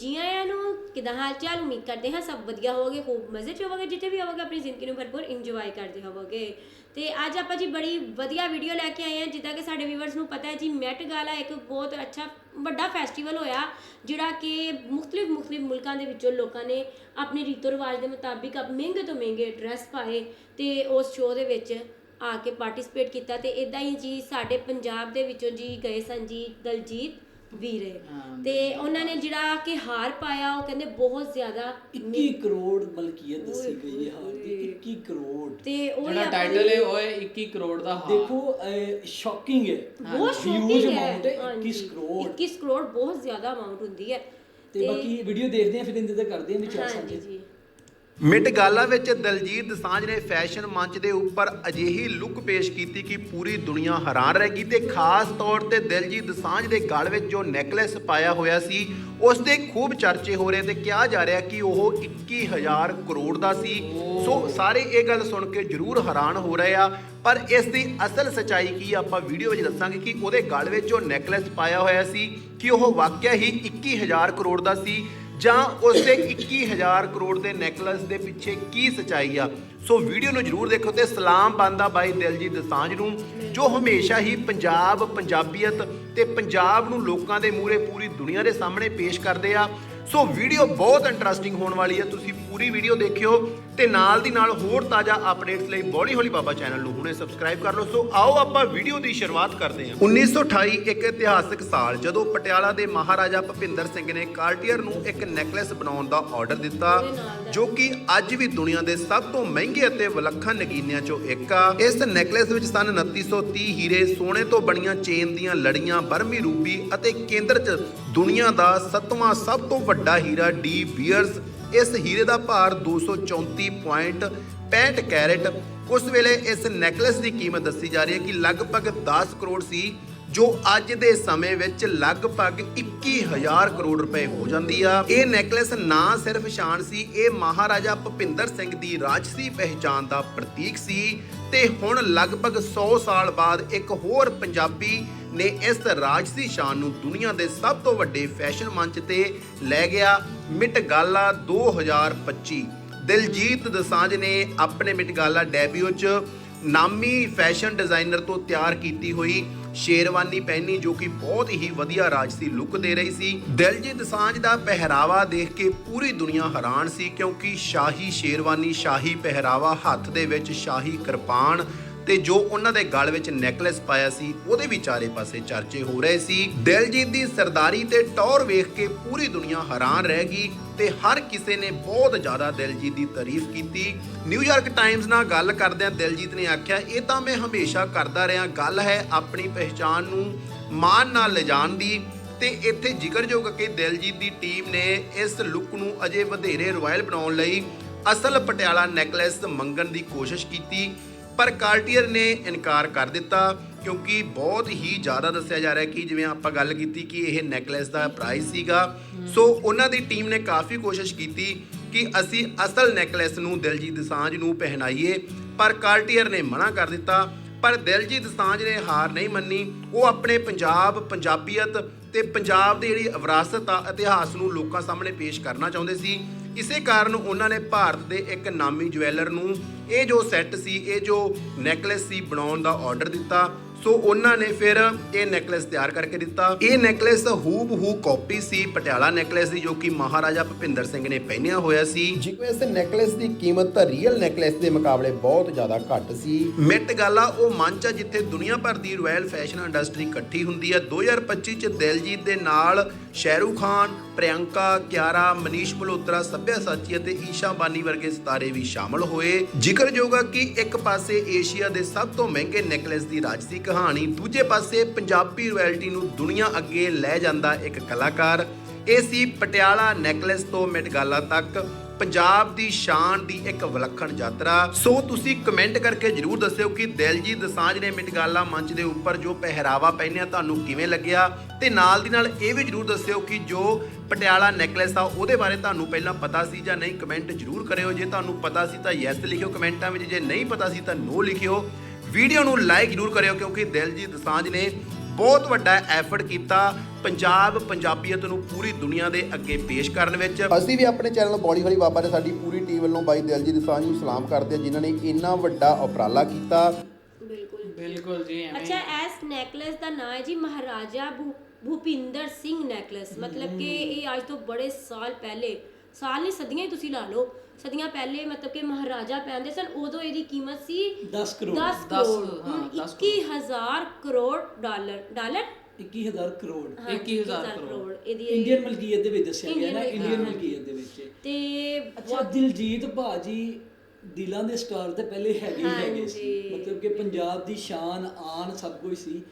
ਜੀ ਆਇਆਂ ਨੂੰ, ਕਿਦਾਂ ਹਾਲ ਚਾਲ, ਉਮੀਦ ਕਰਦੇ ਹਾਂ ਸਭ ਵਧੀਆ ਹੋਵੋਗੇ, ਖੂਬ ਮਜ਼ੇ ਚ ਹੋਵੋਗੇ, ਜਿੱਥੇ ਵੀ ਹੋਵੋਗੇ, ਆਪਣੀ ਜ਼ਿੰਦਗੀ ਨੂੰ ਭਰਪੂਰ ਇੰਜੋਏ ਕਰਦੇ ਹੋਵੋਗੇ। ਤੇ ਅੱਜ ਆਪਾਂ ਜੀ ਬੜੀ ਵਧੀਆ ਵੀਡੀਓ ਲੈ ਕੇ ਆਏ ਹਾਂ, ਜਿੱਦਾਂ ਕਿ ਸਾਡੇ ਵੀਵਰਸ ਨੂੰ ਪਤਾ ਹੈ ਜੀ ਮੈਟ ਗਾਲਾ ਇੱਕ ਬਹੁਤ ਅੱਛਾ, ਵੱਡਾ ਫੈਸਟੀਵਲ ਹੋਇਆ, ਜਿਹੜਾ ਕਿ ਮੁxtਲਿਫ ਮੁxtਲਿਫ ਮੁਲਕਾਂ ਦੇ ਵਿੱਚੋਂ ਲੋਕਾਂ ਨੇ ਆਪਣੇ ਰੀਤੋ ਰਿਵਾਜ ਦੇ ਮੁਤਾਬਿਕ ਮਹਿੰਗੇ ਤੋਂ ਮਹਿੰਗੇ ਡਰੈਸ ਪਾਏ ਤੇ ਉਸ ਸ਼ੋਅ ਦੇ ਵਿੱਚ ਆ ਕੇ ਪਾਰਟਿਸਿਪੇਟ ਕੀਤਾ ਤੇ ਇਦਾਂ ਹੀ ਜੀ ਸਾਡੇ ਪੰਜਾਬ ਦੇ ਵਿੱਚੋਂ ਜੀ ਗਏ ਸਨ ਜੀ ਦਲਜੀਤ ਵੀਰੇ। ਤੇ ਉਹਨਾਂ ਨੇ ਜਿਹੜਾ ਕਿ ਹਾਰ ਪਾਇਆ ਉਹ ਕਹਿੰਦੇ ਬਹੁਤ ਜ਼ਿਆਦਾ 21 ਕਰੋੜ ਮਲਕੀਅਤ ਦੱਸੀ ਗਈ ਹੈ ਹਾਰ ਦੀ 21 ਕਰੋੜ। ਤੇ ਉਹ ਜਿਹੜਾ ਟਾਈਟਲ ਹੈ ਉਹ ਹੈ 21 ਕਰੋੜ ਦਾ ਹਾਰ। ਦੇਖੋ ਸ਼ੌਕਿੰਗ ਹੈ। ਬਹੁਤ ਸ਼ੌਕਿੰਗ ਹੈ amount ਹੈ, 21 ਹਾਂਜੀ, ਕਰੋੜ। 21 ਕਰੋੜ ਬਹੁਤ ਜ਼ਿਆਦਾ ਅਮਾਉਂਟ ਹੁੰਦੀ ਹੈ। ਤੇ ਬਾਕੀ ਵੀਡੀਓ ਦੇਖਦੇ ਆ ਫਿਰ ਇਹਦੇ ਤੇ ਕਰਦੇ ਆ ਵਿਚਾਰ ਹਾਂਜੀ ਸਾਂਝੇ। ਜੀ। ਮਿਟ ਗਾਲਾ ਵਿੱਚ ਦਲਜੀਤ ਦਸਾਂਝ ਨੇ ਫੈਸ਼ਨ ਮੰਚ ਦੇ ਉੱਪਰ ਅਜਿਹੀ ਲੁੱਕ ਪੇਸ਼ ਕੀਤੀ ਕਿ ਪੂਰੀ ਦੁਨੀਆ ਹੈਰਾਨ ਰਹਿ ਗਈ ਤੇ ਖਾਸ ਤੌਰ ਤੇ ਦਿਲਜੀਤ ਦਸਾਂਝ ਦੇ ਗਲ ਵਿੱਚ ਜੋ ਨੈਕਲੇਸ ਪਾਇਆ ਹੋਇਆ ਸੀ, ਉਸ ਦੇ ਖੂਬ ਚਰਚੇ ਹੋ ਰਹੇ ਤੇ ਕਿਹਾ ਜਾ ਰਿਹਾ ਕਿ ਉਹ 21000 ਕਰੋੜ ਦਾ ਸੀ। ਸੋ ਸਾਰੇ ਇਹ ਗੱਲ ਸੁਣ ਕੇ ਜ਼ਰੂਰ ਹੈਰਾਨ ਹੋ ਰਹੇ ਆ, ਪਰ ਇਸ ਦੀ ਅਸਲ ਸਚਾਈ ਕੀ ਆਪਾਂ ਵੀਡੀਓ ਵਿੱਚ ਦੱਸਾਂਗੇ ਕਿ ਉਹਦੇ ਗਲ ਵਿੱਚ ਜੋ ਨੈਕਲੇਸ ਪਾਇਆ ਹੋਇਆ ਸੀ, ਕਿ ਉਹ ਵਾਕਿਆ ਹੀ 21000 ਕਰੋੜ ਦਾ ਸੀ। ਜਾਂ ਉਸੇ 21000 ਕਰੋੜ ਦੇ ਨੈਕਲਸ ਦੇ ਪਿੱਛੇ ਕੀ ਸਚਾਈ ਆ? ਸੋ ਵੀਡੀਓ ਨੂੰ ਜਰੂਰ ਦੇਖੋ ਤੇ ਸਲਾਮ ਬੰਦਾ ਬਾਈ ਦਿਲਜੀਤ ਦਸਾਂਝ ਨੂੰ, ਜੋ ਹਮੇਸ਼ਾ ਹੀ ਪੰਜਾਬ, ਪੰਜਾਬੀਅਤ ਤੇ ਪੰਜਾਬ ਨੂੰ ਲੋਕਾਂ ਦੇ ਮੂਹਰੇ ਪੂਰੀ ਦੁਨੀਆ ਦੇ ਸਾਹਮਣੇ ਪੇਸ਼ ਕਰਦੇ ਆ। ਸੋ ਵੀਡੀਓ ਬਹੁਤ ਇੰਟਰਸਟਿੰਗ ਹੋਣ ਵਾਲੀ ਹੈ ਤੁਸੀਂ ਪੂਰੀ ਵੀਡੀਓ ਦੇਖਿਓ ਤੇ ਨਾਲ ਦੀ ਨਾਲ ਹੋਰ ਤਾਜ਼ਾ ਅਪਡੇਟਸ ਲਈ ਬੋਲੀ ਹੋਲੀ ਬਾਬਾ ਚੈਨਲ ਨੂੰ ਹੁਣੇ ਸਬਸਕ੍ਰਾਈਬ ਕਰ ਲਓ। ਸੋ ਆਓ ਆਪਾਂ ਵੀਡੀਓ ਦੀ ਸ਼ੁਰੂਆਤ ਕਰਦੇ ਹਾਂ। 1928 ਇੱਕ ਇਤਿਹਾਸਕ ਸਾਲ, ਜਦੋਂ ਪਟਿਆਲਾ ਦੇ ਮਹਾਰਾਜਾ ਭਪਿੰਦਰ ਸਿੰਘ ਨੇ ਕਾਰਟੀਅਰ ਨੂੰ ਇੱਕ ਨੈਕਲੇਸ ਬਣਾਉਣ ਦਾ ਆਰਡਰ ਦਿੱਤਾ, ਜੋ ਕਿ ਅੱਜ ਵੀ ਦੁਨੀਆ ਦੇ ਸਭ ਤੋਂ ਮਹਿੰਗੇ ਅਤੇ ਵਿਲੱਖਣ ਨਗੀਨਿਆਂ ਚੋਂ ਇੱਕ ਆ। ਇਸ ਨੈਕਲੇਸ ਵਿੱਚ ਸਨ 2930 ਹੀਰੇ, ਸੋਨੇ ਤੋਂ ਬਣੀਆਂ ਚੇਨ ਦੀਆਂ ਲੜੀਆਂ, ਬਰਮੀ ਰੂਬੀ ਅਤੇ ਕੇਂਦਰ 'ਚ ਦੁਨੀਆ ਦਾ ਸੱਤਵਾਂ ਸਭ ਤੋਂ ਵੱਡਾ ਹੀਰਾ ਡੀ ਬੀਅਰਸ ਇਸ ਹੀਰੇ ਦਾ ਭਾਰ 234.65 ਕੈਰਟ। ਉਸ ਵੇਲੇ ਇਸ ਨੈਕਲੇਸ ਦੀ ਕੀਮਤ ਦੱਸੀ ਜਾ ਰਹੀ ਹੈ ਕਿ ਲਗਭਗ 10 ਕਰੋੜ ਸੀ, ਜੋ ਅੱਜ ਦੇ ਸਮੇਂ ਵਿੱਚ ਲਗਭਗ 21000 ਕਰੋੜ ਰੁਪਏ ਹੋ ਜਾਂਦੀ ਆ। ਇਹ ਨੈਕਲੇਸ ਨਾ ਸਿਰਫ ਸ਼ਾਨ ਸੀ, ਇਹ ਮਹਾਰਾਜਾ ਭੁਪਿੰਦਰ ਸਿੰਘ ਦੀ ਰਾਜਸੀ ਪਹਿਚਾਨ ਦਾ ਪ੍ਰਤੀਕ ਸੀ ਤੇ ਹੁਣ ਲਗਭਗ 100 ਸਾਲ ਬਾਅਦ ਇੱਕ ਹੋਰ ਪੰਜਾਬੀ ਨੇ ਇਸ ਰਾਜਸੀ ਸ਼ਾਨ ਨੂੰ ਦੁਨੀਆ ਦੇ ਸਭ ਤੋਂ ਵੱਡੇ ਫੈਸ਼ਨ ਮੰਚ ਤੇ ਲੈ ਗਿਆ। ਮਿਟ ਗਾਲਾ 2025 ਦਿਲਜੀਤ ਦਸਾਂਝ ਨੇ ਆਪਣੇ ਮਿਟ ਗਾਲਾ ਡੈਬਿਊ 'ਚ ਨਾਮੀ ਫੈਸ਼ਨ ਡਿਜ਼ਾਈਨਰ ਤੋਂ ਤਿਆਰ ਕੀਤੀ ਹੋਈ ਸ਼ੇਰਵਾਨੀ ਪਹਿਨੀ ਜੋ ਕਿ ਬਹੁਤ ਹੀ ਵਧੀਆ ਰਾਜਸੀ ਲੁੱਕ ਦੇ ਰਹੀ ਸੀ। ਦਿਲਜੀਤ ਦਸਾਂਝ ਦਾ ਪਹਿਰਾਵਾ ਦੇਖ ਕੇ ਪੂਰੀ ਦੁਨੀਆ ਹੈਰਾਨ ਸੀ, ਕਿਉਂਕਿ ਸ਼ਾਹੀ ਸ਼ੇਰਵਾਨੀ, ਸ਼ਾਹੀ ਪਹਿਰਾਵਾ ਹੱਥ ਦੇ ਵਿੱਚ, ਸ਼ਾਹੀ ਕਿਰਪਾਨ ਤੇ ਜੋ ਉਹਨਾਂ ਦੇ ਗਲ ਵਿੱਚ ਨੈਕਲੇਸ ਪਾਇਆ ਸੀ, ਉਹਦੇ ਵੀ ਚਾਰੇ ਪਾਸੇ ਚਰਚੇ ਹੋ ਰਹੇ ਸੀ। ਦਿਲਜੀਤ ਦੀ ਸਰਦਾਰੀ ਤੇ ਟੌਰ ਵੇਖ ਕੇ ਪੂਰੀ ਦੁਨੀਆ ਹੈਰਾਨ ਰਹਿ ਗਈ ਤੇ ਹਰ ਕਿਸੇ ਨੇ ਬਹੁਤ ਜ਼ਿਆਦਾ ਦਿਲਜੀਤ ਦੀ ਤਾਰੀਫ ਕੀਤੀ। ਨਿਊਯਾਰਕ ਟਾਈਮਜ਼ ਨਾਲ ਗੱਲ ਕਰਦਿਆਂ ਦਿਲਜੀਤ ਨੇ ਆਖਿਆ, ਇਹ ਤਾਂ ਮੈਂ ਹਮੇਸ਼ਾ ਕਰਦਾ ਰਿਹਾ, ਗੱਲ ਹੈ ਆਪਣੀ ਪਹਿਚਾਨ ਨੂੰ ਮਾਣ ਨਾਲ ਲਿਜਾਣ ਦੀ। ਤੇ ਇੱਥੇ ਜ਼ਿਕਰਯੋਗ ਕਿ ਦਿਲਜੀਤ ਦੀ ਟੀਮ ਨੇ ਇਸ ਲੁੱਕ ਨੂੰ ਅਜੇ ਵਧੇਰੇ ਰਾਇਲ ਬਣਾਉਣ ਲਈ ਅਸਲ ਪਟਿਆਲਾ ਨੈਕਲੇਸ ਮੰਗਣ ਦੀ ਕੋਸ਼ਿਸ਼ ਕੀਤੀ। ਪਰ ਕਾਰਟੀਅਰ ਨੇ ਇਨਕਾਰ ਕਰ ਦਿੱਤਾ, ਕਿਉਂਕਿ ਬਹੁਤ ਹੀ ਜ਼ਿਆਦਾ ਦੱਸਿਆ ਜਾ ਰਿਹਾ ਕਿ ਜਿਵੇਂ ਆਪਾਂ ਗੱਲ ਕੀਤੀ ਕਿ ਇਹ ਨੈਕਲੇਸ ਦਾ ਪ੍ਰਾਈਸ ਸੀਗਾ, ਸੋ ਉਹਨਾਂ ਦੀ ਟੀਮ ਨੇ ਕਾਫੀ ਕੋਸ਼ਿਸ਼ ਕੀਤੀ ਕਿ ਅਸੀਂ ਅਸਲ ਨੈਕਲੇਸ ਨੂੰ ਦਿਲਜੀਤ ਦਸਾਂਝ ਨੂੰ ਪਹਿਨਾਈਏ, ਪਰ ਕਾਰਟੀਅਰ ਨੇ ਮਨਾ ਕਰ ਦਿੱਤਾ, ਪਰ ਦਿਲਜੀਤ ਦਸਾਂਝ ਨੇ ਹਾਰ ਨਹੀਂ ਮੰਨੀ, ਉਹ ਆਪਣੇ ਪੰਜਾਬ, ਪੰਜਾਬੀਅਤ ਤੇ ਪੰਜਾਬ ਦੀ ਜਿਹੜੀ ਵਿਰਾਸਤ ਆ, ਇਤਿਹਾਸ ਨੂੰ ਲੋਕਾਂ ਸਾਹਮਣੇ ਪੇਸ਼ ਕਰਨਾ ਚਾਹੁੰਦੇ ਸੀ। ਇਸੇ ਕਾਰਨ ਉਹਨਾਂ ਨੇ ਭਾਰਤ ਦੇ ਇੱਕ ਨਾਮੀ ਜਵੈਲਰ ਨੂੰ ਇਹ ਜੋ ਸੈੱਟ ਸੀ ਇਹ ਜੋ ਨੈਕਲੇਸ ਸੀ ਬਣਾਉਣ ਦਾ ਆਰਡਰ ਦਿੱਤਾ ਸੋ ਉਹਨਾਂ ਨੇ ਫਿਰ ਇਹ ਨੈਕਲੇਸ ਤਿਆਰ ਕਰਕੇ ਦਿੱਤਾ। ਇਹ ਨੈਕਲੇਸ ਹੂਬ ਹੂ ਕਾਪੀ ਸੀ ਪਟਿਆਲਾ ਨੈਕਲੇਸ ਦੀ ਜੋ ਕਿ ਮਹਾਰਾਜਾ ਭੁਪਿੰਦਰ ਸਿੰਘ ਨੇ ਪਹਿਨਿਆ ਹੋਇਆ ਸੀ। ਜਿਵੇਂ ਇਸ ਨੈਕਲੇਸ ਦੀ ਕੀਮਤ ਤਾਂ ਰੀਅਲ ਨੈਕਲੇਸ ਦੇ ਮੁਕਾਬਲੇ ਬਹੁਤ ਜ਼ਿਆਦਾ ਘੱਟ ਸੀ। ਮਿਟ ਗਾਲਾ ਉਹ ਮੰਚ ਆ ਜਿੱਥੇ ਦੁਨੀਆ ਭਰ ਦੀ ਰਾਇਲ ਫੈਸ਼ਨ ਇੰਡਸਟਰੀ ਇਕੱਠੀ ਹੁੰਦੀ ਹੈ 2025 ਚ ਦਿਲਜੀਤ ਦੇ ਨਾਲ ਸ਼ਾਹਰੂਖ ਖਾਨ, ਪ੍ਰਿਯੰਕਾ ਕਿਆਰਾ, ਮਨੀਸ਼ ਮਲਹੋਤਰਾ, ਸੱਭਿਆ ਸਾਚੀ ਅਤੇ ਈਸ਼ਾ ਬਾਨੀ ਵਰਗੇ ਸਿਤਾਰੇ ਵੀ ਸ਼ਾਮਲ ਹੋਏ। ਜ਼ਿਕਰਯੋਗ ਆ ਕਿ ਇੱਕ ਪਾਸੇ ਏਸ਼ੀਆ ਦੇ ਸਭ ਤੋਂ ਮਹਿੰਗੇ ਨੈਕਲੇਸ ਦੀ ਰਾਜਸੀ ਕਹਾਣੀ, ਦੂਜੇ ਪਾਸੇ ਪੰਜਾਬੀ ਰਾਇਲਟੀ ਨੂੰ ਦੁਨੀਆ ਅੱਗੇ ਲੈ ਜਾਂਦਾ ਇੱਕ ਕਲਾਕਾਰ। ਇਹ ਸੀ ਪਟਿਆਲਾ ਨੈਕਲੇਸ ਤੋਂ ਮਿਟਗਾਲਾ ਤੱਕ। ਪੰਜਾਬ ਦੀ ਸ਼ਾਨ ਦੀ ਇੱਕ ਵਿਲੱਖਣ ਯਾਤਰਾ। ਸੋ ਤੁਸੀਂ ਕਮੈਂਟ ਕਰਕੇ ਜਰੂਰ ਦੱਸਿਓ ਕਿ ਦਿਲਜੀਤ ਦਸਾਂਝ ਨੇ ਮਿਟਗਾਲਾ ਮੰਚ ਦੇ ਉੱਪਰ ਜੋ ਪਹਿਰਾਵਾ ਪਹਿਨਿਆ ਤੁਹਾਨੂੰ ਕਿਵੇਂ ਲੱਗਿਆ? ਤੇ ਨਾਲ ਦੀ ਨਾਲ ਇਹ ਵੀ ਜਰੂਰ ਦੱਸਿਓ ਕਿ ਜੋ ਪਟਿਆਲਾ ਨੈਕਲੇਸ ਆ, ਉਹਦੇ ਬਾਰੇ ਤੁਹਾਨੂੰ ਪਹਿਲਾਂ ਪਤਾ ਸੀ ਜਾਂ ਨਹੀਂ, ਕਮੈਂਟ ਜਰੂਰ ਕਰਿਓ। ਜੇ ਤੁਹਾਨੂੰ ਪਤਾ ਸੀ ਤਾਂ ਯੈਸ ਲਿਖਿਓ ਕਮੈਂਟਾਂ ਵਿੱਚ, ਜੇ ਨਹੀਂ ਪਤਾ ਸੀ ਤਾਂ ਨੋ ਲਿਖਿਓ। ਵੀਡੀਓ ਨੂੰ ਲਾਈਕ ਜਰੂਰ ਕਰਿਓ ਕਿਉਂਕਿ ਦਿਲਜੀਤ ਦਸਾਂਝ ਨੇ ਬਹੁਤ ਵੱਡਾ ਐਫਰਟ ਕੀਤਾ ਪੰਜਾਬ ਪੰਜਾਬੀਅਤ ਨੂੰ ਪੂਰੀ ਦੁਨੀਆ ਦੇ ਅੱਗੇ ਪੇਸ਼ ਕਰਨ ਵਿੱਚ। ਅਸੀਂ ਵੀ ਆਪਣੇ ਚੈਨਲ ਬੋਲੀ ਹਰੀ ਬਾਬਾ ਤੇ ਸਾਡੀ ਪੂਰੀ ਟੀਮ ਵੱਲੋਂ ਬਾਈ ਦਿਲਜੀਤ ਦੋਸਾਂਝ ਨੂੰ ਸਲਾਮ ਕਰਦੇ ਹਾਂ ਜਿਨ੍ਹਾਂ ਨੇ ਇੰਨਾ ਵੱਡਾ ਉਪਰਾਲਾ ਕੀਤਾ। ਬਿਲਕੁਲ ਬਿਲਕੁਲ ਜੀ ਐਵੇਂ ਅੱਛਾ ਇਸ ਨੈਕਲੇਸ ਦਾ ਨਾਮ ਹੈ ਜੀ ਮਹਾਰਾਜਾ ਭੂ- ਭੂਪਿੰਦਰ ਸਿੰਘ ਨੈਕਲੇਸ ਮਤਲਬ ਕਿ ਇਹ ਅੱਜ ਤੋਂ ਬੜੇ ਸਾਲ ਪਹਿਲੇ ਸਾਲ ਨਹੀਂ ਸਦੀਆਂ ਹੀ ਤੁਸੀਂ ਲਾ ਲਓ। ਸਦੀਆਂ ਪਹਿਲੇ ਮਤਲਬ ਕਿ ਮਹਾਰਾਜਾ ਪਹਿਨਦੇ ਸਨ ਉਦੋਂ ਇਹਦੀ ਕੀਮਤ ਸੀ 10 ਕਰੋੜ। 10 ਦਸ, ਕਰੋੜ। ਹਾਂ, ਹੁਣ ਦਸ 21000 ਕਰੋੜ ਡਾਲਰ। ਡਾਲਰ? 21000 ਕਰੋੜ। ਹਾਂ, 21,000 ਕਰੋੜ। ਇਹਦੀ ਇੰਡੀਅਨ ਮਲਕੀਅਤ ਦੇ ਵਿੱਚ ਦੱਸਿਆ ਗਿਆ ਨਾ ਇੰਡੀਅਨ। ਮਲਕੀਅਤ। ਦੇ ਵਿੱਚ। ਤੇ ਅੱਛਾ ਦਿਲਜੀਤ ਭਾਜੀ ਦਿਲਾਂ ਦੇ ਸਟਾਰ ਤੇ ਪਹਿਲੇ ਹੈਗੇ ਹੀ ਹੈਗੇ ਸੀ। ਮਤਲਬ ਕਿ ਪੰਜਾਬ ਦੀ ਸ਼ਾਨ ਆਨ ਸਭ ਕੁਝ ਸੀ।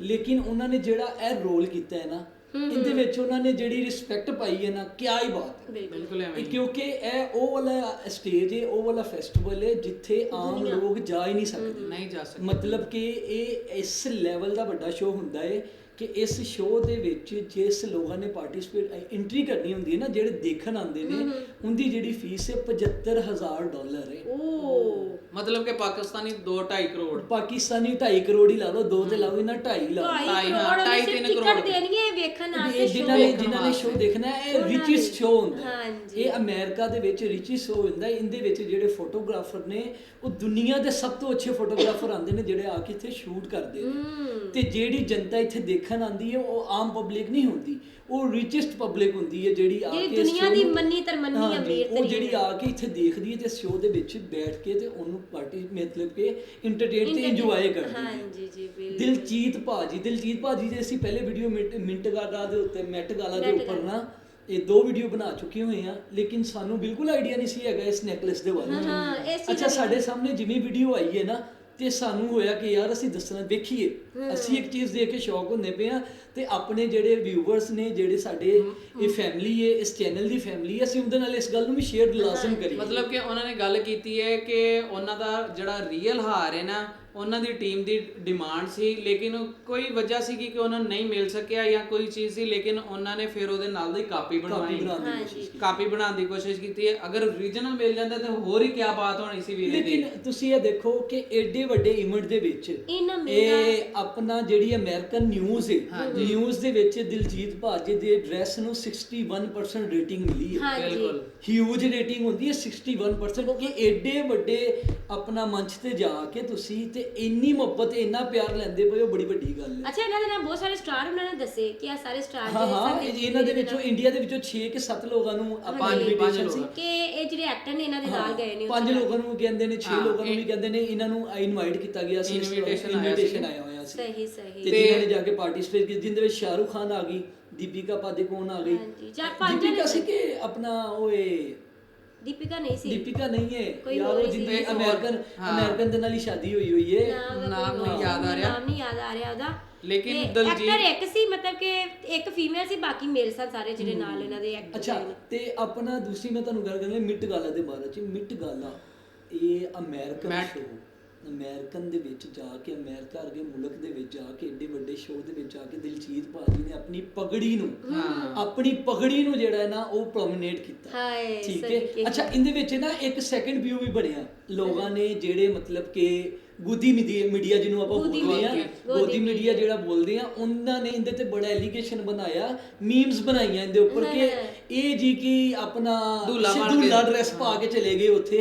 ਲੇਕਿਨ ਉਹਨਾਂ ਨੇ ਜਿਹੜਾ ਇਹ ਰੋਲ ਕੀਤਾ ਹੈ ਨਾ ਇਹਦੇ ਵਿੱਚ ਉਹਨਾਂ ਨੇ ਜਿਹੜੀ ਰਿਸਪੈਕਟ ਪਾਈ ਹੈ ਨਾ ਕਿਆ ਹੀ ਬਾਤ ਹੈ। ਬਿਲਕੁਲ। ਐਵੇਂ। ਕਿਉਂਕਿ ਇਹ ਉਹ ਵਾਲਾ ਸਟੇਜ ਹੈ ਉਹ ਵਾਲਾ ਫੈਸਟੀਵਲ ਹੈ ਜਿੱਥੇ ਆਮ ਲੋਕ ਜਾ ਹੀ ਨਹੀਂ ਸਕਦੇ। ਨਹੀਂ ਜਾ ਸਕਦੇ। ਮਤਲਬ ਕਿ ਇਹ ਇਸ ਲੈਵਲ ਦਾ ਵੱਡਾ ਸ਼ੋਅ ਹੁੰਦਾ ਹੈ ਕਿ ਇਸ ਸ਼ੋਅ ਦੇ ਵਿੱਚ ਜਿਸ ਲੋਕਾਂ ਨੇ ਪਾਰਟਿਸਿਪੇਟ ਐਂਟਰੀ ਕਰਨੀ ਹੁੰਦੀ ਹੈ ਨਾ ਜਿਹੜੇ ਦੇਖਣ ਆਉਂਦੇ ਨੇ ਉਹਦੀ ਜਿਹੜੀ ਫੀਸ ਹੈ 75000 ਡਾਲਰ ਹੈ। ਓ। ਮਤਲਬ ਕਿ ਪਾਕਿਸਤਾਨੀ 2 2.5 ਕਰੋੜ। ਪਾਕਿਸਤਾਨੀ 2.5 ਕਰੋੜ ਹੀ ਲਾ ਲਓ ਦੋ ਤੇ ਲਾਓ ਇਹਨਾਂ 2.5 ਲਾ ਲਓ। ਢਾਈ ਢਾਈ, ਹਾਂ, ਕਰੋੜ ਦੇਣਗੇ ਵੇਖਣ ਇਹ show ਜਿਨ੍ਹਾਂ ਨੇ ਜਿਨ੍ਹਾਂ ਨੇ। ਸ਼ੋਅ ਦੇਖਣਾ ਹੈ ਇਹ ਰਿਚਿਸਟ। ਸ਼ੋਅ ਹੁੰਦਾ ਹੈ। ਹਾਂਜੀ। ਇਹ ਅਮਰੀਕਾ ਦੇ ਵਿੱਚ ਰਿਚਿਸਟ ਸ਼ੋਅ ਹੁੰਦਾ ਹੈ। ਇਹਦੇ ਵਿੱਚ ਜਿਹੜੇ ਫੋਟੋਗ੍ਰਾਫਰ ਨੇ ਉਹ ਦੁਨੀਆ ਦੇ ਸਭ ਤੋਂ ਅੱਛੇ ਫੋਟੋਗ੍ਰਾਫਰ ਆਉਂਦੇ ਨੇ ਜਿਹੜੇ ਆ ਕੇ ਇੱਥੇ ਸ਼ੂਟ ਕਰਦੇ ਨੇ। ਤੇ ਜਿਹੜੀ ਜਨਤਾ ਇੱਥੇ ਦੇਖਣ ਆਉਂਦੀ ਹੈ ਉਹ ਆਮ ਪਬਲਿਕ ਨਹੀਂ ਹੁੰਦੀ ਉਹ ਰਿਚਿਸਟ ਪਬਲਿਕ ਹੁੰਦੀ ਹੈ ਜਿਹੜੀ ਆ ਜਿਹੜੀ ਕੇ ਇਸ ਦੁਨੀਆ ਦੀ ਮੰਨੀ ਤਰਮੰਨੀ ਅਮੀਰ ਉਹ ਤਰੀਨ ਜਿਹੜੀ। ਆ ਕੇ ਇੱਥੇ ਦੇਖਦੀ ਹੈ ਤੇ ਸ਼ੋਅ ਦੇ ਵਿੱਚ ਬੈਠ ਕੇ ਤੇ ਉਹਨੂੰ ਪਾਰਟੀ ਮਤਲਬ ਕਿ ਇੰਟਰਟੇਨ ਤੇ ਇੰਜੋਏ ਕਰਦੀ ਹੈ ਹਾਂਜੀ ਜੀ ਬਿਲਕੁਲ ਦਿਲਜੀਤ ਭਾਜੀ ਦਿਲਜੀਤ ਭਾਜੀ ਦੇ ਅਸੀਂ ਪਹਿਲੇ ਵੀਡੀਓ ਮਿੰਟ ਗਾਲਾ ਦੇ ਉੱਤੇ ਮੈਟ ਗਾਲਾ ਦੇ ਉੱਪਰ। ਨਾ ਇਹ ਦੋ ਵੀਡੀਓ ਬਣਾ ਚੁੱਕੇ ਹੋਏ ਆ ਲੇਕਿਨ ਸਾਨੂੰ ਬਿਲਕੁਲ ਆਈਡੀਆ ਨਹੀਂ ਸੀ ਹੈਗਾ ਇਸ ਨੈਕਲੇਸ ਦੇ ਬਾਰੇ ਹਾਂ, ਅੱਛਾ ਸਾਡੇ ਸਾਹਮਣੇ ਜਿਵੇਂ ਵੀਡੀਓ ਆਈ ਹੈ ਨਾ ਤੇ ਸਾਨੂੰ ਹੋਇਆ ਕਿ ਯਾਰ ਅਸੀਂ ਦੱਸਣਾ ਵੇਖੀਏ। ਅਸੀਂ ਇੱਕ ਚੀਜ਼ ਦੇਖ ਕੇ ਸ਼ੌਕ ਹੁੰਦੇ ਪਏ ਆ ਤੇ ਆਪਣੇ ਜਿਹੜੇ ਵਿਊਵਰਸ ਨੇ ਜਿਹੜੇ ਸਾਡੇ ਇਹ ਫੈਮਿਲੀ ਹੈ ਇਸ ਚੈਨਲ ਦੀ ਫੈਮਿਲੀ ਹੈ ਅਸੀਂ ਉਹਦੇ ਨਾਲ ਇਸ ਗੱਲ ਨੂੰ ਵੀ ਸ਼ੇਅਰ ਲਾਜ਼ਮ ਕਰੀਏ। ਮਤਲਬ ਕਿ ਉਹਨਾਂ ਨੇ ਗੱਲ ਕੀਤੀ ਹੈ ਕਿ ਉਹਨਾਂ ਦਾ ਜਿਹੜਾ ਰੀਅਲ ਹਾਰ ਹੈ ਨਾ ਉਹਨਾਂ ਦੀ ਟੀਮ ਦੀ ਡਿਮਾਂਡ ਸੀ ਲੇਕਿਨ ਕੋਈ ਵਜ੍ਹਾ ਸੀ ਕਿ ਉਹਨਾਂ ਨੂੰ ਨਹੀਂ ਮਿਲ ਸਕਿਆ ਜਾਂ ਕੋਈ ਚੀਜ਼ ਸੀ ਲੇਕਿਨ ਉਹਨਾਂ ਨੇ ਫਿਰ ਉਹਦੇ ਨਾਲ ਦੀ ਕਾਪੀ ਬਣਵਾਈ। ਕਾਪੀ ਬਣਾਉਣ ਦੀ ਕੋਸ਼ਿਸ਼ ਕੀਤੀ ਹੈ। ਅਗਰ ਓਰੀਜਨਲ ਮਿਲ ਜਾਂਦਾ ਤਾਂ ਹੋਰ ਹੀ ਕੀ ਬਾਤ ਹੋਣੀ ਸੀ ਵੀਰੇ ਦੀ। ਲੇਕਿਨ ਤੁਸੀਂ ਇਹ ਦੇਖੋ ਕਿ ਐਡੇ ਵੱਡੇ ਇਵੈਂਟ ਦੇ ਵਿੱਚ ਇਹ ਆਪਣਾ ਜਿਹੜੀ ਅਮਰੀਕਨ ਨਿਊਜ਼ ਹੈ ਨਿਊਜ਼ ਦੇ ਵਿੱਚ ਦਿਲਜੀਤ ਭਾਜੀ ਦੇ ਡਰੈਸ ਨੂੰ 61% ਰੇਟਿੰਗ ਮਿਲੀ ਹੈ। ਬਿਲਕੁਲ। ਹਿਊਜ ਰੇਟਿੰਗ ਹੁੰਦੀ ਹੈ 61% ਕਿ ਐਡੇ ਵੱਡੇ ਆਪਣਾ ਮੰਚ ਤੇ ਜਾ ਕੇ ਤੁਸੀਂ ਤੇ ਇੰਨੀ ਮੁਹੱਬਤ ਇੰਨਾ ਪਿਆਰ ਲੈਂਦੇ ਪਏ ਹੋ ਬੜੀ ਵੱਡੀ ਗੱਲ ਹੈ। ਅੱਛਾ ਇਹਨਾਂ ਦੇ ਨਾਲ ਬਹੁਤ ਸਾਰੇ ਸਟਾਰ ਉਹਨਾਂ ਨੇ ਦੱਸੇ ਕਿ ਆ ਸਾਰੇ ਸਟਾਰ ਹਾਂ ਹਾਂ ਇਹ- ਇਹਨਾਂ ਦੇ ਵਿੱਚੋਂ ਇੰਡੀਆ ਦੇ ਵਿੱਚੋਂ 6 ਕਿ 7 ਲੋਕਾਂ ਨੂੰ ਆਪਾਂ invitation ਸੀ। ਕਿ ਇਹ ਜਿਹੜੇ ਐਕਟਰ ਨੇ ਇਹਨਾਂ ਦੇ ਨਾਲ ਗਏ ਨੇ ਪੰਜ ਲੋਕਾਂ ਨੂੰ ਕਹਿੰਦੇ ਨੇ 6 ਹਾਂ, ਲੋਕਾਂ ਨੂੰ ਵੀ ਕਹਿੰਦੇ ਨੇ ਇਹਨਾਂ ਨੂੰ ਇਨਵਾਈਟ ਕੀਤਾ ਗਿਆ ਸੀ ਇਨਵੀਟੇਸ਼ਨ। ਆਇਆ ਹੋਇਆ ਸੀ। ਸਹੀ ਸਹੀ। ਤੇ- ਜਿਨ੍ਹਾਂ ਨੇ ਜਾ ਕੇ ਪਾਰਟਿਸਿਪੇਟ ਕੀਤਾ ਜਿੰਦੇ ਵਿੱਚ ਸ਼ਾਹਰੁਖ ਖਾਨ ਆ ਗਈ ਦੀਪਿਕਾ ਪਾਦੂਕੋਣ ਆ ਗਈ ਹਾਂਜੀ, ਚਾਰ ਪੰਜ ਦੀਪਿਕਾ ਨੇ ਸੀ ਕਿ ਆਪਣਾ ਓਏ ਦੀਪਿਕਾ ਨਹੀਂ ਸੀ। ਦੀਪਿਕਾ ਨਹੀਂ ਹੈ। ਕੋਈ ਯਾਰ ਹੋਰ ਉਹ ਹੀ ਜਿੰਦੇ। ਅਮਰੀਕਨ ਹਾਂ। ਅਮਰੀਕਨ ਦੇ ਨਾਲ ਹੀ ਸ਼ਾਦੀ ਹੋਈ ਹੋਈ ਹੈ। ਨਾਮ ਦਾ ਨਾਮ ਕੋਈ ਨਹੀਂ ਯਾਦ ਆ ਰਿਹਾ। ਨਾਮ ਨਹੀਂ ਯਾਦ ਆ ਰਿਹਾ ਉਹਦਾ। ਲੇਕਿਨ ਦਲਜੀਤ- actor ਇੱਕ ਸੀ ਮਤਲਬ ਕਿ ਇੱਕ ਫੀਮੇਲ ਸੀ ਬਾਕੀ ਮੇਲ ਸਨ ਸਾਰੇ ਜਿਹੜੇ ਨਾਲ ਇਹਨਾਂ ਦੇ ਐਕਟਰ ਅੱਛਾ ਤੇ ਆਪਣਾ ਦੂਸਰੀ ਮੈਂ ਤੁਹਾਨੂੰ ਗੱਲ ਕਰਨੀ ਮਿੱਟ ਗਾਲਾ ਦੇ ਬਾਰੇ ਚ ਮਿੱਟ ਗਾਲਾ ਇਹ ਅਮਰੀਕਨ ਮੈਟ- ਸ਼ੋਅ ਅਮਰੀਕਨ ਦੇ ਵਿੱਚ ਜਾ ਕੇ ਅਮਰੀਕਾ ਵਰਗੇ ਮੁਲਕ ਦੇ ਵਿੱਚ ਜਾ ਕੇ ਏਡੇ ਵੱਡੇ ਸ਼ੋਅ ਦੇ ਵਿੱਚ ਜਾ ਕੇ ਦਿਲਜੀਤ ਭਾਜੀ ਨੇ ਆਪਣੀ ਪਗੜੀ ਨੂੰ ਆਪਣੀ ਪਗੜੀ ਨੂੰ ਜਿਹੜਾ ਹੈ ਨਾ ਉਹ ਪ੍ਰੋਮਿਨੇਟ ਕੀਤਾ ਹਾਏ ਠੀਕ ਹੈ। ਅੱਛਾ ਇਹਦੇ ਵਿੱਚ ਨਾ ਇੱਕ ਸੈਕੰਡ ਵਿਊ ਵੀ ਬਣਿਆ ਲੋਕਾਂ ਨੇ ਜਿਹੜੇ ਮਤਲਬ ਕਿ ਗੁੱਦੀ ਮੀਡੀਆ ਜਿਹਨੂੰ ਆਪਾਂ ਬੋਲਦੇ ਆ ਗੋਦੀ ਮੀਡੀਆ। ਜਿਹੜਾ ਬੋਲਦੇ ਆ ਉਹਨਾਂ ਨੇ ਇਹਦੇ ਤੇ ਬੜਾ ਐਲੀਗੇਸ਼ਨ ਬਣਾਇਆ ਮੀਮਸ ਬਣਾਈਆਂ ਇਹਦੇ ਉੱਪਰ ਕਿ। ਇਹ ਜੀ ਕੀ ਆਪਣਾ। ਸਿੱਧੂਲਾ ਡਰੈਸ ਪਾ ਕੇ ਚਲੇ ਗਏ ਉੱਥੇ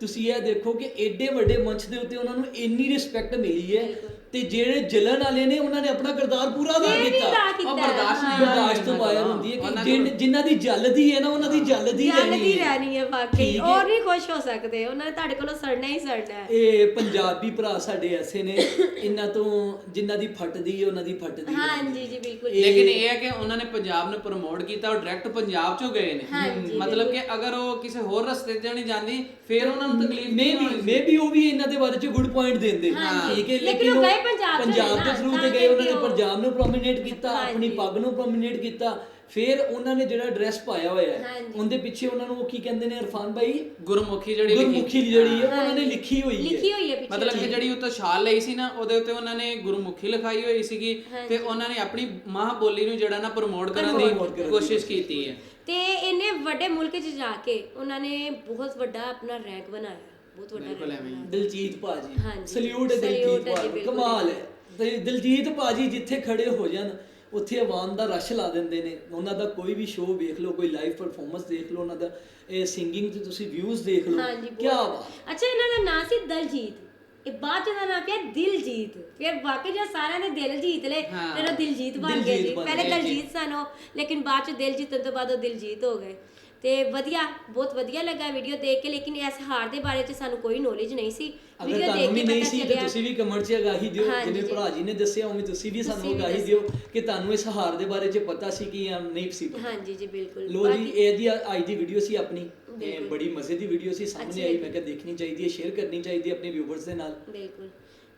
ਤੁਸੀਂ ਇਹ ਦੇਖੋ ਕਿ ਐਡੇ ਵੱਡੇ ਮੰਚ ਦੇ ਉੱਤੇ ਉਹਨਾਂ ਨੂੰ ਇੰਨੀ ਰਿਸਪੈਕਟ ਮਿਲੀ ਹੈ ਤੇ ਜਿਹੜੇ ਜਲਨ ਵਾਲੇ ਨੇ ਉਹਨਾਂ ਨੇ ਆਪਣਾ ਕਿਰਦਾਰ ਪੂਰਾ ਅਦਾ ਇਹ ਵੀ ਕੀਤਾ। ਅਦਾ ਕੀਤਾ ਉਹ ਬਰਦਾਸ਼ਤ ਨਹੀਂ ਬਰਦਾਸ਼ਤ ਤੋਂ ਬਾਹਰ। ਹੁੰਦੀ ਹੈ ਕਿ ਜਿਨ- ਜਿਨ੍ਹਾਂ ਦੀ ਜਲਦੀ ਹੈ ਨਾ ਉਹਨਾਂ ਦੀ ਜਲਦੀ ਜਾਣਦੀ ਰਹਿਣੀ ਹੈ। ਵਾਕਈ। ਠੀਕ ਹੈ। ਔਰ ਨਹੀਂ ਖੁਸ਼ ਹੋ ਸਕਦੇ ਉਹਨਾਂ ਨੇ ਤੁਹਾਡੇ ਕੋਲੋਂ ਸੜਨਾ ਹੀ ਸੜਨਾ ਹੈ। ਇਹ ਪੰਜਾਬੀ ਭਰਾ ਸਾਡੇ ਐਸੇ ਨੇ ਇਹਨਾਂ ਤੋਂ ਜਿਨ੍ਹਾਂ ਦੀ ਫਟਦੀ ਹੈ ਉਹਨਾਂ ਦੀ ਫਟਦੀ ਹਾਂਜੀ ਜੀ ਬਿਲਕੁਲ। ਲੇਕਿਨ ਇਹ ਹੈ ਕਿ ਉਹਨਾਂ ਨੇ ਪੰਜਾਬ ਨੂੰ ਪ੍ਰਮੋਟ ਕੀਤਾ ਉਹ ਡਾਇਰੈਕਟ ਪੰਜਾਬ ਚੋਂ ਗਏ ਨੇ। ਮਤਲਬ ਕਿ ਅਗਰ ਉਹ ਕਿਸੇ ਹੋਰ ਰਸਤੇ ਤੇ ਨਹੀਂ ਜਾਂਦੀ ਫਿਰ ਉਹਨਾਂ ਨੂੰ ਤਕਲੀਫ ਨਹੀਂ ਵੀ ਹੋਣੀ ਮੇ ਵੀ ਉਹ ਵੀ ਇਹਨਾਂ ਦੇ ਬਾਰੇ ਚ ਗੁੱਡ ਪੁਆਇੰਟ ਦਿੰਦੇ ਹਾਂਜੀ। ਠੀਕ ਹੈ ਲੇਕਿਨ ਉਹ ਗਏ ਪੰਜਾਬ ਚ ਪੰਜਾਬ ਦੇ ਥਰੂ ਤਾਂ ਗਏ ਉਹਨਾਂ ਨੇ ਪੰਜਾਬ ਨੂੰ ਪ੍ਰੋਮਿਨੇਟ ਕੀਤਾ। ਆਪਣੀ ਪੱਗ ਨੂੰ ਪ੍ਰੋਮਿਨੇਟ ਕੀਤਾ ਫਿਰ ਉਹਨਾਂ ਨੇ ਜਿਹੜਾ ਡਰੈਸ ਪਾਇਆ ਹੋਇਆ ਹੈ। ਉਹਦੇ ਪਿੱਛੇ ਉਹਨਾਂ ਨੂੰ ਉਹ ਕੀ ਕਹਿੰਦੇ ਨੇ ਇਰਫਾਨ ਭਾਈ ਗੁਰਮੁਖੀ ਜਿਹੜੀ ਗੁਰਮੁਖੀ ਲਿਖੀ ਜਿਹੜੀ ਹੈ ਉਹਨਾਂ ਨੇ ਲਿਖੀ ਹੋਈ ਹੈ। ਲਿਖੀ ਹੋਈ ਹੈ ਪਿੱਛੇ। ਮਤਲਬ ਕਿ ਜਿਹੜੀ ਉੱਤੇ ਛਾਲ ਲਈ ਸੀ ਨਾ ਉਹਦੇ ਉੱਤੇ ਉਹਨਾਂ ਨੇ ਗੁਰਮੁਖੀ ਲਿਖਾਈ ਹੋਈ ਸੀਗੀ। ਤੇ ਉਹਨਾਂ ਨੇ ਆਪਣੀ ਮਾਂ ਬੋਲੀ ਨੂੰ ਜਿਹੜਾ ਨਾ ਪ੍ਰਮੋਟ ਕਰਨ ਦੀ ਕੋਸ਼ਿਸ਼ ਕੀਤੀ ਹੈ। ਤੇ ਇੰਨੇ ਵੱਡੇ ਮੁਲਕ 'ਚ ਜਾ ਕੇ ਉਹਨਾਂ ਨੇ ਬਹੁਤ ਵੱਡਾ ਆਪਣਾ ਰੈਂਕ ਬਣਾਇਆ। ਬਹੁਤ ਵੱਡਾ ਬਿਲਕੁਲ rank ਐਵੇਂ ਹੀ। ਬਣਾਇਆ। ਦਿਲਜੀਤ ਭਾਜੀ ਹਾਂਜੀ। ਸਲੂਟ ਹੈ Salute ਦਿਲਜੀਤ ਹੈ ਜੀ, ਭਾਜੀ ਬਿਲਕੁਲ। ਕਮਾਲ ਹੈ ਤੇ ਦਿਲਜੀਤ ਬਾਜੀ ਜਿੱਥੇ ਖੜੇ ਹੋ ਜਾਣ ਉੱਥੇ ਆਵਾਮ ਦਾ ਰਸ਼ ਲਾ ਦਿੰਦੇ ਨੇ ਉਹਨਾਂ ਦਾ ਕੋਈ ਵੀ ਸ਼ੋਅ ਵੇਖ ਲਓ ਕੋਈ ਲਾਈਵ ਪਰਫਾਰਮੈਂਸ ਦੇਖ ਲਓ ਉਹਨਾਂ ਦਾ ਇਹ ਸਿੰਗਿੰਗ ਤੇ ਤੁਸੀਂ ਵਿਊਜ਼ ਦੇਖ ਲਓ ਹਾਂਜੀ ਕੀ ਬਹੁਤ- ਬਾਤ ਅੱਛਾ ਇਹਨਾਂ ਦਾ ਨਾਂ ਸੀ ਦਲਜੀਤ ਇਹ ਬਾਅਦ ਚ ਦਾ ਨਾਂ ਪਿਆ ਦਿਲਜੀਤ ਫਿਰ ਬਾਕੀ ਜੇ ਸਾਰਿਆਂ ਨੇ ਦਿਲ ਜੀਤ ਲਏ ਹਾਂ। ਫਿਰ ਉਹ ਦਿਲਜੀਤ ਬਣ ਗਏ ਦਿਲਜੀਤ ਜੀ ਬਣ ਪਹਿਲੇ ਗਏ। ਦਲਜੀਤ ਸਨ ਉਹ ਲੇਕਿਨ ਬਾਅਦ ਚ ਦਿਲ ਜਿੱਤਣ ਤੋਂ ਬਾਅਦ ਉਹ ਦਿਲਜੀਤ ਹੋ ਗਏ ਤੇ ਵਧੀਆ ਬਹੁਤ ਵਧੀਆ ਲੱਗਾ ਵੀਡੀਓ ਦੇਖ ਕੇ ਲੇਕਿਨ ਇਸ ਹਾਰ ਦੇ ਬਾਰੇ ਚ ਸਾਨੂੰ ਕੋਈ ਨੌਲੇਜ ਨਹੀਂ ਸੀ ਅਗਰ ਵੀਡੀਓ ਤੁਹਾਨੂੰ ਵੀ ਕੇ ਨਹੀਂ ਪਤਾ ਸੀ ਤੇ ਚੱਲਿਆ। ਤੁਸੀਂ ਵੀ ਕਮੈਂਟ 'ਚ ਅਗਾਹੀ ਦਿਓ ਹਾਂਜੀ ਜਿਵੇਂ ਜੀ। ਭਰਾ ਜੀ ਨੇ ਦੱਸਿਆ ਉਵੇਂ ਤੁਸੀਂ ਵੀ ਤੁਸੀਂ ਸਾਨੂੰ ਵੀ ਦੱਸਿਓ। ਦਿਓ ਕਿ ਤੁਹਾਨੂੰ ਇਸ ਹਾਰ ਦੇ ਬਾਰੇ 'ਚ ਪਤਾ ਸੀ ਕਿ ਜਾਂ ਨਹੀਂ ਸੀ ਪਤਾ। ਹਾਂਜੀ ਜੀ ਬਿਲਕੁਲ ਲੋ ਜੀ ਬਾਕੀ- ਇਹ ਦੀ ਅੱਜ ਦੀ ਵੀਡੀਓ ਸੀ ਆਪਣੀ ਤੇ ਬਿਲਕੁਲ। ਬੜੀ ਮਜ਼ੇ ਦੀ ਵੀਡੀਓ ਸੀ ਅੱਛੀ ਸਾਹਮਣੇ ਆਈ। ਮੈਂ ਕਿਹਾ ਦੇਖਣੀ ਚਾਹੀਦੀ ਹੈ ਸ਼ੇਅਰ ਕਰਨੀ ਚਾਹੀਦੀ ਹੈ ਆਪਣੇ ਵਿਊਵਰਸ ਦੇ ਨਾਲ ਬਿਲਕੁਲ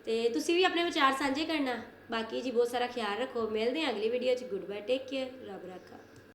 ਤੇ ਤੁਸੀਂ ਵੀ ਆਪਣੇ ਵਿਚਾਰ ਸਾਂਝੇ ਕਰਨਾ ਬਾਕੀ ਜੀ ਬਹੁਤ ਸਾਰਾ ਖਿਆਲ ਰੱਖੋ ਮਿਲਦੇ ਹਾਂ ਅਗਲੀ ਵੀਡੀਓ ਚ ਗੁੱਡ ਬਾਏ ਟੇਕ ਕੇਅਰ ਰੱਬ ਰੱਖਾ